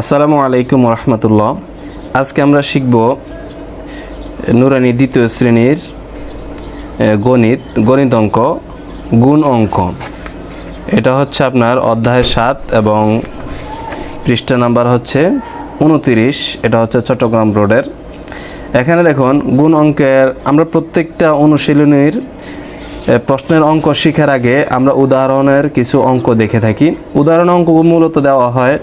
আসসালামু আলাইকুম রহমতুল্লাহ আজকে আমরা শিখব নুরানি দ্বিতীয় শ্রেণির গণিত গণিত অঙ্ক, গুণ অঙ্ক। এটা হচ্ছে আপনার অধ্যায় সাত এবং পৃষ্ঠা নাম্বার হচ্ছে উনতিরিশ, এটা হচ্ছে চট্টগ্রাম রোডের। এখানে দেখুন, গুণ অঙ্কের আমরা প্রত্যেকটা অনুশীলনীর প্রশ্নের অঙ্ক শেখার আগে আমরা উদাহরণের কিছু অঙ্ক দেখে থাকি। উদাহরণ অঙ্ক মূলত দেওয়া হয়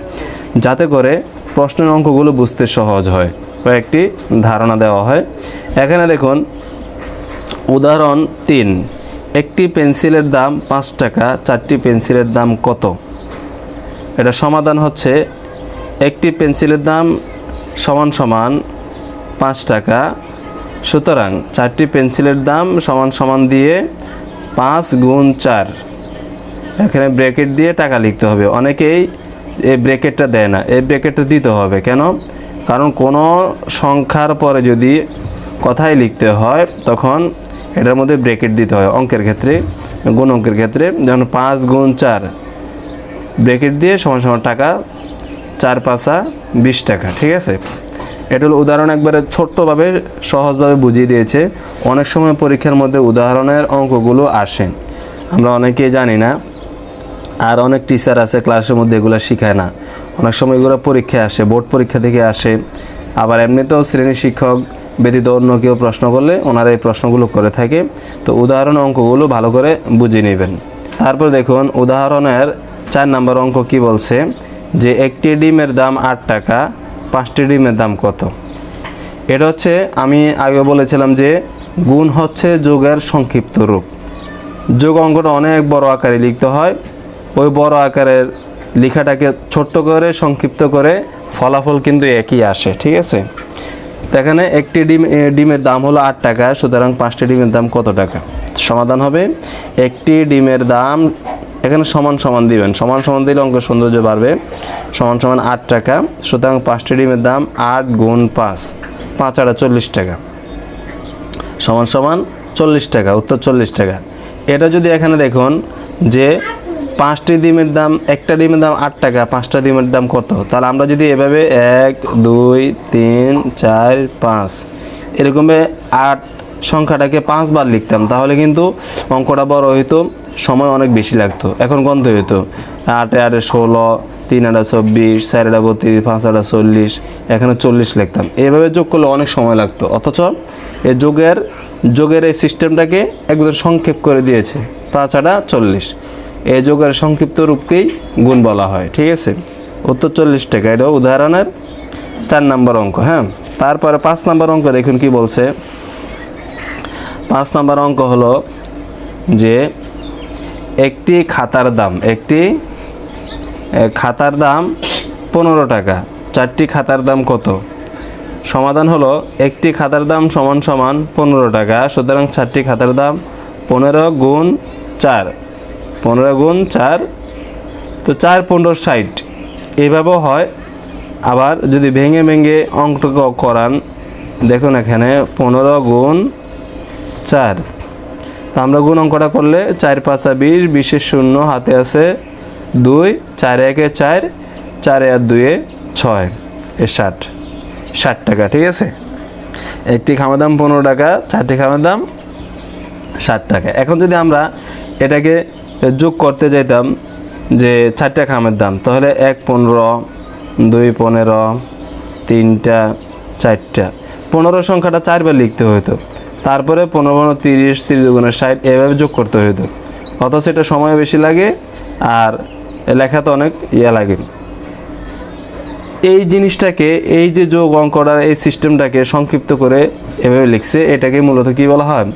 যাতে করে প্রশ্নের অঙ্কগুলো বুঝতে সহজ হয়। কয়েকটি ধারণা দেওয়া হয়। এখানে দেখুন, উদাহরণ তিন, একটি পেন্সিলের দাম পাঁচ টাকা, চারটি পেন্সিলের দাম কত? এটা সমাধান হচ্ছে, একটি পেন্সিলের দাম সমান সমান পাঁচ টাকা, সুতরাং চারটি পেন্সিলের দাম সমান সমান দিয়ে পাঁচ গুণ চার। এখানে ব্র্যাকেট দিয়ে টাকা লিখতে হবে। অনেকেই এই ব্র্যাকেটটা দেয় না। এই ব্র্যাকেটটা দিতে হবে। কেন? কারণ কোনো সংখ্যার পরে যদি কথাই লিখতে হয়, তখন এটার মধ্যে ব্র্যাকেট দিতে হয় অঙ্কের ক্ষেত্রে গুণ অঙ্কের ক্ষেত্রে। যেমন পাঁচ গুণ চার ব্রেকেট দিয়ে সমান সমান টাকা চার পাঁচা বিশ টাকা, ঠিক আছে? এটা হলো উদাহরণ একবারে ছোট্টভাবে, সহজভাবে বুঝিয়ে দিয়েছে। অনেক সময় পরীক্ষার মধ্যে উদাহরণের অঙ্কগুলো আসে। আমরা অনেকেই জানি না আর অনেক টিচার আছে ক্লাসের মধ্যে এগুলো শেখায় না। অনেক সময় এগুলো পরীক্ষায় আসে বোর্ড পরীক্ষা থেকে আসে। আবার এমনিতেও শ্রেণি শিক্ষক ব্যতীত অন্য কেউ প্রশ্ন করলে ওনারা এই প্রশ্নগুলো করে থাকে। তো উদাহরণ অঙ্কগুলো ভালো করে বুঝে নেবেন। তারপর দেখুন, উদাহরণের চার নম্বর অঙ্ক কি বলছে? যে একটি ডিমের দাম আট টাকা, পাঁচটি ডিমের দাম কত? এটা হচ্ছে, আমি আগে বলেছিলাম যে গুণ হচ্ছে যোগের সংক্ষিপ্ত রূপ। যোগ অঙ্কটা অনেক বড় আকারে লিখতে হয়। ওই বড় আকারের লেখাটাকে ছোট্ট করে, সংক্ষিপ্ত করে ফলাফল কিন্তু একই আসে, ঠিক আছে? তো এখানে একটি ডিম ডিমের দাম হলো আট টাকা, সুতরাং পাঁচটি ডিমের দাম কত টাকা? সমাধান হবে, একটি ডিমের দাম এখানে সমান সমান দিবেন, সমান সমান দিলে অঙ্কের সৌন্দর্য বাড়বে, সমান সমান আট টাকা, সুতরাং পাঁচটি ডিমের দাম আট গুণ পাঁচ পাঁচ আটা চল্লিশ টাকা। সমান সমান চল্লিশ টাকা, উত্তর চল্লিশ টাকা। এটা যদি এখানে দেখুন যে পাঁচটি ডিমের দাম, একটা ডিমের দাম আট টাকা, পাঁচটা ডিমের দাম কত? তাহলে আমরা যদি এভাবে এক, দুই, তিন, চার, পাঁচ এরকমভাবে আট সংখ্যাটাকে পাঁচবার লিখতাম, তাহলে কিন্তু অঙ্কটা বড় হইতো, সময় অনেক বেশি লাগতো, এখন গন্ধ হইতো। আটে আটে ষোলো, তিন আটা চব্বিশ, চার আটা বত্রিশ, পাঁচ আটা চল্লিশ, এখানে চল্লিশ লিখতাম। এইভাবে যোগ করলে অনেক সময় লাগতো, অথচ এই যোগের যোগের এই সিস্টেমটাকে একদম সংক্ষেপ করে দিয়েছে পাঁচ আটা চল্লিশ। এই যোগের সংক্ষিপ্ত রূপকেই গুণ বলা হয় ঠিক আছে? উত্তর চল্লিশ টাকা এটা উদাহরণের চার নম্বর অঙ্ক হ্যাঁ? তারপরে পাঁচ নম্বর অঙ্ক দেখুন কি বলছে। পাঁচ নম্বর অঙ্ক হলো যে একটি খাতার দাম একটি এ, খাতার দাম পনেরো টাকা চারটি খাতার দাম কত? সমাধান হলো একটি খাতার দাম সমান সমান পনেরো টাকা সুতরাং চারটি খাতার দাম পনেরো গুণ চার। পনেরো গুণ চার, তো চার পনেরো ষাট। এইভাবেও হয়। আবার যদি ভেঙে ভেঙে অঙ্কটা করান, দেখুন এখানে পনেরো গুণ চার। তো আমরা গুণ অঙ্কটা করলে চার পাঁচা বিশ বিশের শূন্য, হাতে আছে দুই, চার একে চার, চারে আর দুয়ে ছয়, এ ষাট। ষাট টাকা, ঠিক আছে? একটি খামার দাম পনেরো টাকা, চারটি খামার দাম ষাট টাকা। এখন যদি আমরা এটাকে যোগ করতে যাইতাম যে চারটা খামের দাম। তাহলে এক পনেরো, দুই পনেরো, তিনটা, চারটা। পনেরো সংখ্যাটা চারবার লিখতে হতো তারপরে পনেরো পনেরো তিরিশ তিরিশ দুগুণের ষাট, এভাবে যোগ করতে হতো অথচ এটা সময় বেশি লাগে আর লেখা তো অনেক ইয়ে লাগে। এই জিনিসটাকে, এই যে যোগ অঙ্কটার এই সিস্টেমটাকে সংক্ষিপ্ত করে এভাবে লিখছে, এটাকে মূলত কি বলা হয়?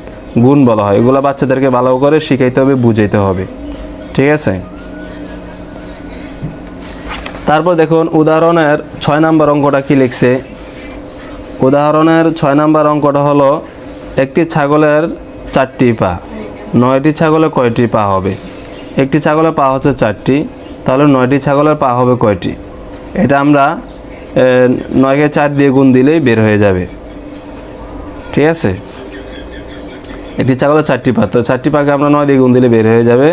গুণ বলা হয়। এগুলো বাচ্চাদেরকে ভালো করে শিখাইতে হবে, বুঝাইতে হবে। ঠিক আছে? তারপর দেখুন, উদাহরণের ছয় নাম্বার অঙ্কটা কি লিখছে? উদাহরণের ছয় নাম্বার অঙ্কটা হলো, একটি ছাগলের চারটি পা। নয়টি ছাগলের কয়টি পা হবে? একটি ছাগলের পা হচ্ছে চারটি, তাহলে নয়টি ছাগলের পা হবে কয়টি? এটা আমরা নয়কে চার দিয়ে গুণ দিলেই বের হয়ে যাবে। ঠিক আছে? একটি ছাগলের চারটি পা তো চারটি পাকে আমরা নয় দিয়ে গুণ দিলে বের হয়ে যাবে।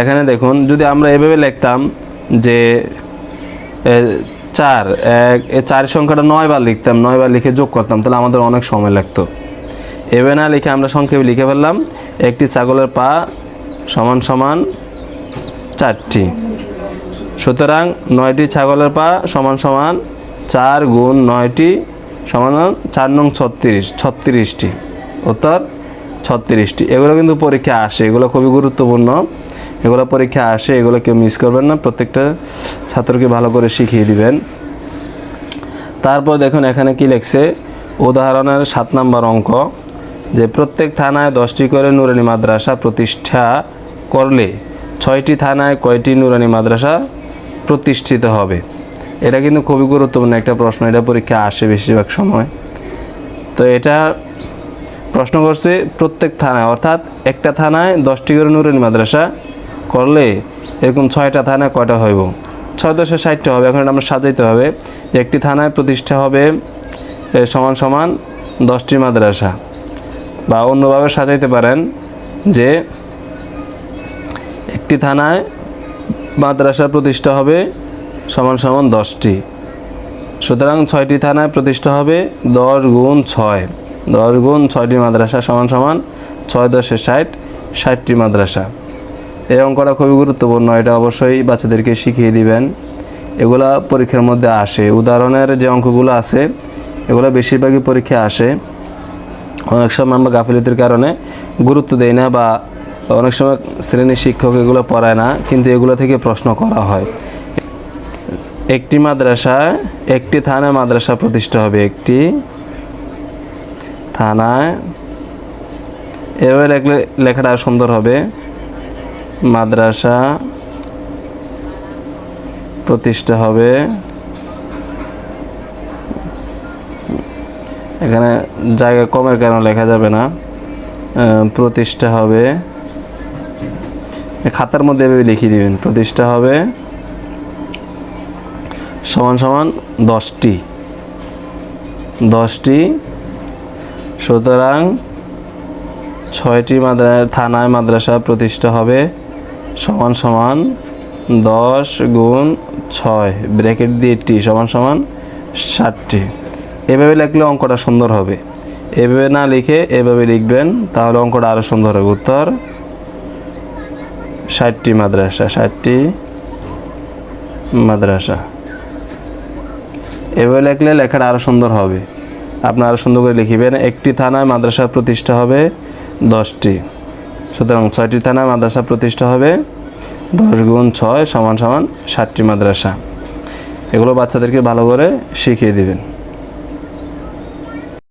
এখানে দেখুন, যদি আমরা এভাবে লিখতাম যে চার, এক চার সংখ্যাটা নয় বার লিখতাম, নয় বার লিখে যোগ করতাম, তাহলে আমাদের অনেক সময় লাগতো। এভাবে না লিখে আমরা সংক্ষেপে লিখে ফেললাম, একটি ছাগলের পা সমান সমান চারটি। সুতরাং নয়টি ছাগলের পা সমান সমান চার গুণ নয়টি সমান চার নং ছত্রিশ, ছত্রিশটি। উত্তর? ছত্রিশটি। এগুলো কিন্তু পরীক্ষা আসে, এগুলো খুবই গুরুত্বপূর্ণ। এগুলো পরীক্ষা আসে, এগুলো কেউ মিস করবেন না, প্রত্যেকটা ছাত্রকে ভালো করে শিখিয়ে দিবেন। তারপর দেখুন এখানে কি লিখছে, উদাহরণের সাত নম্বর অঙ্ক, যে প্রত্যেক থানায় দশটি করে নুরানি মাদ্রাসা প্রতিষ্ঠা করলে ছয়টি থানায় কয়টি নুরানি মাদ্রাসা প্রতিষ্ঠিত হবে? এটা কিন্তু খুবই গুরুত্বপূর্ণ একটা প্রশ্ন, এটা পরীক্ষা আসে বেশিরভাগ সময়। তো এটা প্রশ্ন করছে, প্রত্যেক থানায়, অর্থাৎ একটা থানায় দশটি করে নুরানি মাদ্রাসা করলে এরকম ছয়টা থানায় কয়টা হইব? ছয় দশে ষাটটা হবে, এখন আমরা সাজাইতে হবে। একটি থানায় প্রতিষ্ঠা হবে সমান সমান দশটি মাদ্রাসা। বা অন্যভাবে সাজাইতে পারেন যে একটি থানায় মাদ্রাসা প্রতিষ্ঠা হবে, সমান সমান দশটি। সুতরাং ছয়টি থানায় প্রতিষ্ঠা হবে, দশ গুণ ছয়। দশ গুণ ছয়টি মাদ্রাসা সমান সমান ছয় দশে ষাট, ষাটটি মাদ্রাসা। এই অঙ্কটা খুবই গুরুত্বপূর্ণ, এটা অবশ্যই বাচ্চাদেরকে শিখিয়ে দিবেন। এগুলা পরীক্ষার মধ্যে আসে। উদাহরণের যে অঙ্কগুলো আছে, এগুলো বেশিরভাগই পরীক্ষায় আসে। অনেক সময় আমরা গাফিলতির কারণে গুরুত্ব দেই না বা অনেক সময় শ্রেণির শিক্ষক এগুলো পড়ায় না, কিন্তু এগুলো থেকে প্রশ্ন করা হয়। একটি মাদ্রাসায় একটি থানায় মাদ্রাসা প্রতিষ্ঠা হবে। একটি থানায় এভাবে লেখলে, লেখাটা সুন্দর হবে। মাদ্রাসা প্রতিষ্ঠা হবে। এখানে জায়গা কমের কারণে লেখা যাবে না। প্রতিষ্ঠা হবে। খাতার মধ্যে এভাবে লিখিয়ে দিবেন, প্রতিষ্ঠা হবে। সমান সমান দশটি। দশটি সুতরাং ছয়টি মাদ্রা থানায় মাদ্রাসা প্রতিষ্ঠা হবে সমান সমান দশ গুণ ছয়, ব্র্যাকেট দিয়ে টি, সমান সমান ষাটটি। এভাবে লিখলে অঙ্কটা সুন্দর হবে। এভাবে না লিখে এভাবে লিখবেন, তাহলে অঙ্কটা আরও সুন্দর হবে। উত্তর, ষাটটি মাদ্রাসা ষাটটি মাদ্রাসা। এভাবে লিখলে লেখাটা আরও সুন্দর হবে। আপনারা সুন্দর করে লিখিবেন, একটি থানায় মাদ্রাসা প্রতিষ্ঠা হবে দশটি। সুতরাং ছয়টি থানায় মাদ্রাসা প্রতিষ্ঠা হবে দশ গুণ ছয় সমান সমান ষাটটি মাদ্রাসা। এগুলো বাচ্চাদেরকে ভালো করে শিখিয়ে দিবেন।